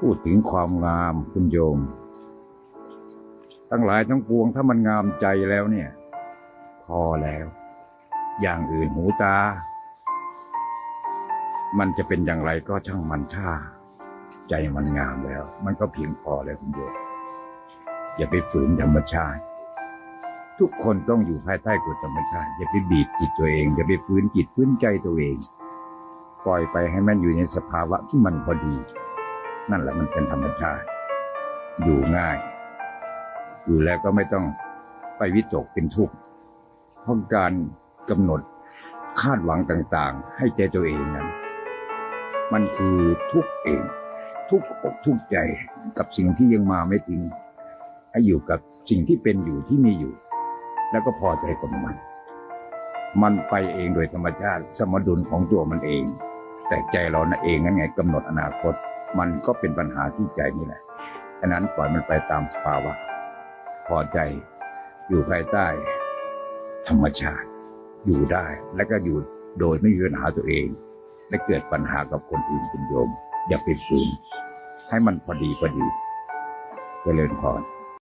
พูดถึงความงามคุณโยม ทั้งหลายทั้งปวงถ้ามันงามใจแล้วเนี่ย พอแล้ว อย่างอื่นหูตา มันจะเป็นอย่างไรก็ช่างมันท่า ใจมันงามแล้ว มันก็เพียงพอแล้วคุณโยม อย่าไปฝืนธรรมชาติ ทุกคนต้องอยู่ภายใต้กฎธรรมชาติ อย่าไปบีบจิตตัวเอง อย่าไปฝืนจิตฝืนใจตัวเอง ปล่อยไปให้มันอยู่ในสภาวะที่มันพอดี นั่นแหละมันเป็นธรรมชาติ อยู่ง่าย อยู่แล้วก็ไม่ต้องไปวิตกเป็นทุกข์เพราะการกำหนดคาดหวังต่างๆ ให้ใจตัวเองนั้น มันคือทุกข์เอง ทุกข์อกทุกข์ใจกับสิ่งที่ยังมาไม่ถึงให้อยู่กับสิ่งที่เป็นอยู่ที่มีอยู่ แล้วก็พอใจกับมัน มันไปเองโดยธรรมชาติสมดุลของตัวมันเอง แต่ใจเรานั่นเองนั่นไงกำหนดอนาคต มันก็เป็นปัญหาที่ใจนี่แหละฉะนั้นปล่อยมันไปตามสภาวะ พอใจอยู่ภายใต้ ธรรมชาติ อยู่ได้ และก็อยู่โดยไม่มีปัญหาตัวเอง และเกิดปัญหากับคนอื่นคุณโยม อย่าไปฝืนให้มันพอดีพอดีเจริญพร